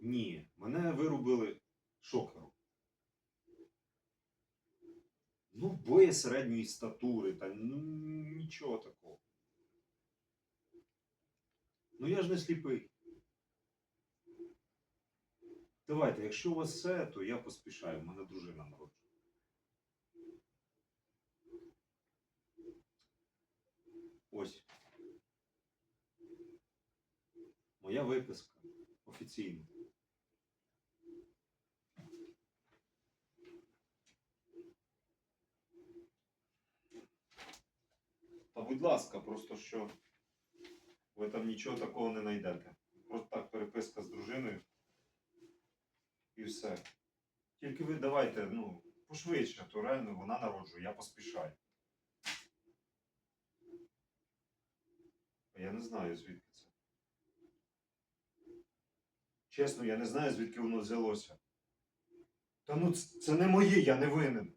Ні, мене вирубили шокером. Ну, боє середньої статури, та ну, нічого такого. Ну я ж не сліпий. Давайте, якщо у вас все, то я поспішаю, в мене дружина народжує. Ось. Моя виписка офіційна. Будь ласка, просто що ви там нічого такого не знайдете. Просто так переписка з дружиною. І все. Тільки ви давайте, ну, пошвидше, то реально вона народжує, я поспішаю. Я не знаю, звідки це. Чесно, я не знаю, звідки воно взялося. Та ну це не моє, я не винен.